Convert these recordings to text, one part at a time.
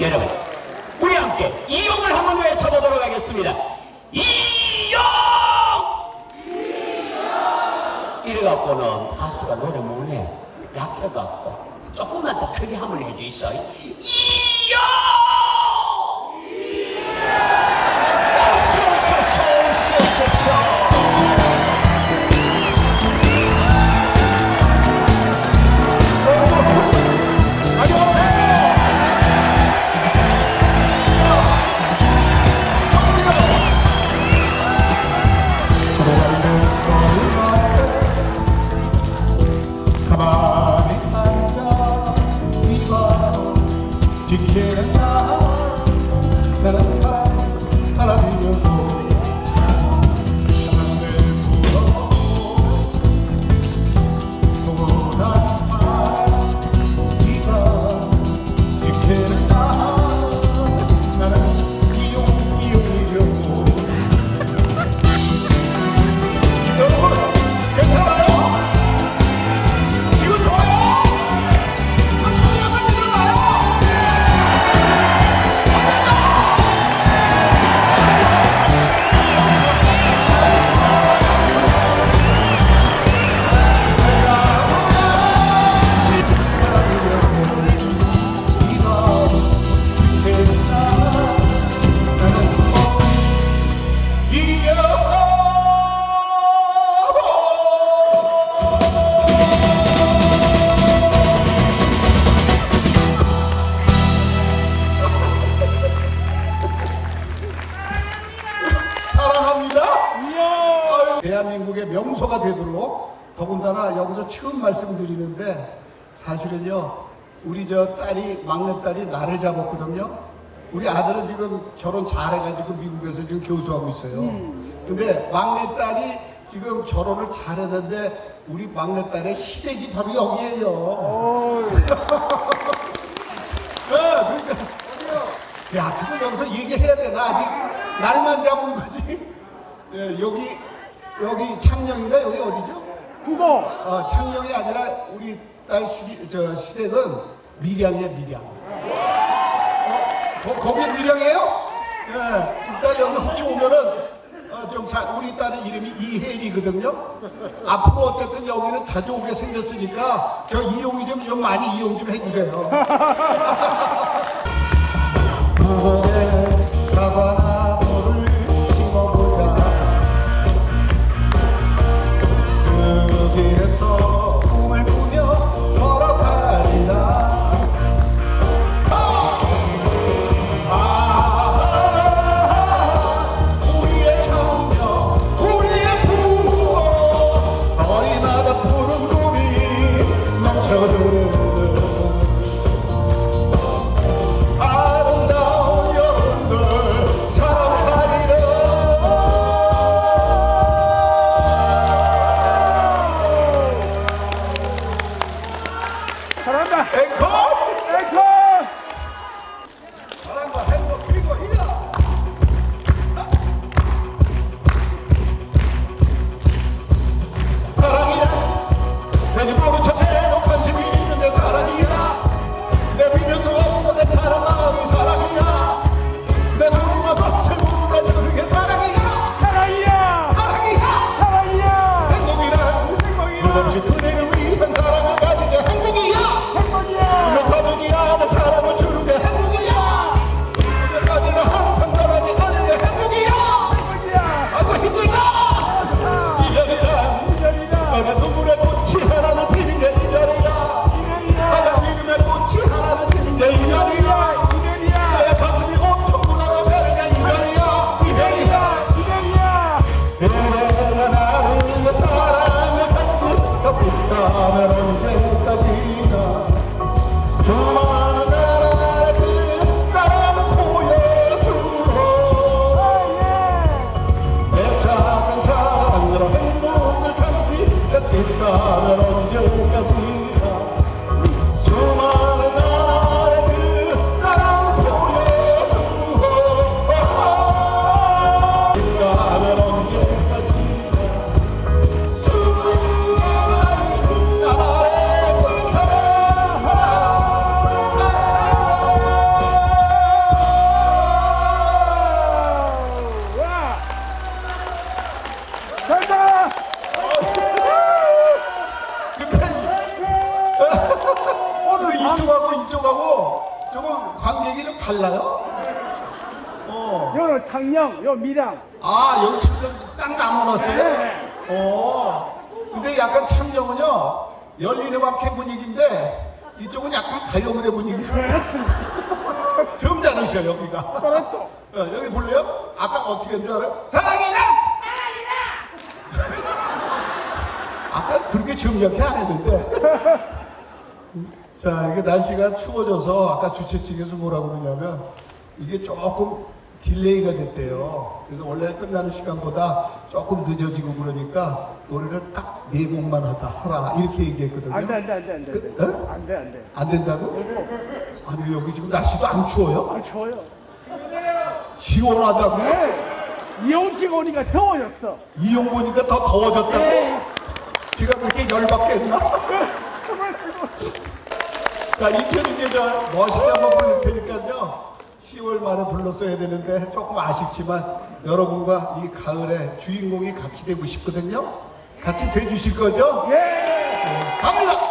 여러분, 우리 함께 이용을 한번 외쳐보도록 하겠습니다. 이용! 이래갖고는 가수가 노래 못해. 약해갖고. 조금만 더 크게 한번 해주이소. 이용! 지 명소가 되도록 더군다나 여기서 처음 말씀드리는데 사실은요 우리 저 딸이 막내 딸이 나를 잡았거든요. 우리 아들은 지금 결혼 잘해가지고 미국에서 지금 교수하고 있어요. 근데 막내 딸이 지금 결혼을 잘했는데 우리 막내 딸의 시댁이 바로 여기에요. 야, 그러니까 야, 그걸 여기서 얘기해야 되나 아직 날만 잡은 거지. 예, 여기 여기 창녕인가 여기 어디죠? 그거 어, 창녕이 아니라 우리 딸 시, 저 시댁은 밀양이에요, 밀양. 어, 거, 거기 밀양이에요? 예, 일단 여기 혹시 오면은 어, 좀 자, 우리 딸의 이름이 이혜리거든요. 앞으로 어쨌든 여기는 자주 오게 생겼으니까 저 이용이 좀, 좀 많이 이용 좀 해주세요. 잘한 다. 앵 콜! 앵 콜! 이게 좀 달라요? 어. 요는 창녕, 요 미랑. 아, 여기 참정 딱 나눠놨어요? 네. 어. 근데 약간 참정은요, 열린 음악회 분위기인데, 이쪽은 약간 가요 무대 분위기가 그렇습니다. 점잖으셔, 여기가. 그렇또 어, 여기 볼래요? 아까 어떻게 한줄 알아요? 사랑이다! 사랑이다! 아까 그렇게 점잖게 안 했는데. 자, 이게 날씨가 추워져서 아까 주최 측에서 뭐라고 그러냐면 이게 조금 딜레이가 됐대요. 그래서 원래 끝나는 시간보다 조금 늦어지고 그러니까 노래를 딱 네 곡만 하다 하라 이렇게 얘기했거든요. 안 돼, 안 돼, 안 돼, 안 돼. 그, 어? 안 돼, 안 돼. 안 된다고? 아니 여기 지금 날씨도 안 추워요? 아, 추워요. 시원하다고? 네. 이용식 오니까 더워졌어. 이용 보니까 더 더워졌다고? 네. 제가 그렇게 열받겠나? 자, 이태리 계절 멋있게 한번 부를 테니까요. 10월 말에 불렀어야 되는데 조금 아쉽지만 여러분과 이 가을에 주인공이 같이 되고 싶거든요. 같이 돼주실 거죠? 예. 네, 갑니다!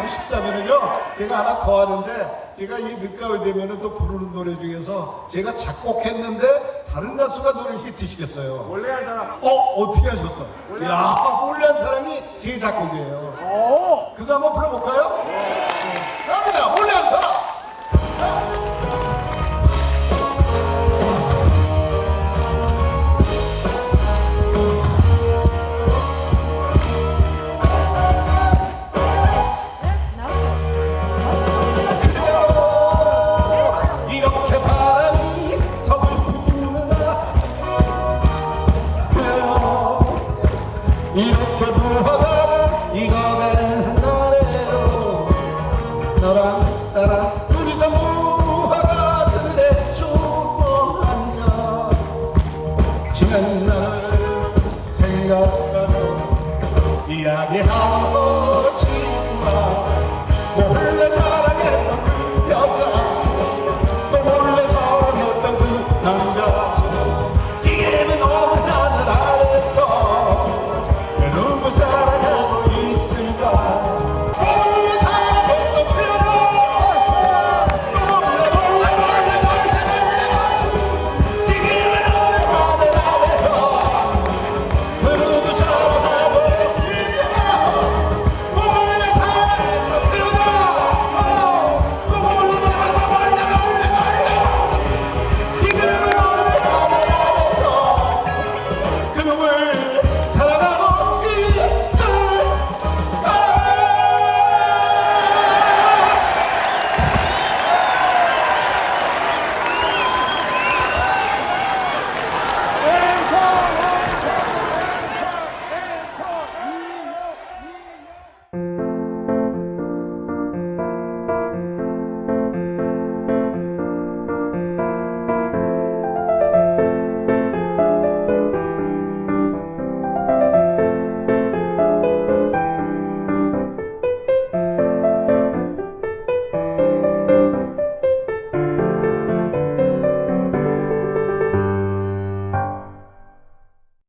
듣고 싶다면은요 제가 하나 더 하는데 제가 이 늦가을 되면은 또 부르는 노래 중에서 제가 작곡했는데 다른 가수가 노래 히트시켰어요 원래 한 사람. 어 어떻게 하셨어? 야 몰래 한 사람이 제 작곡이에요 오. 그거 한번 불러볼까요? 네. 이렇게 부하다가 이거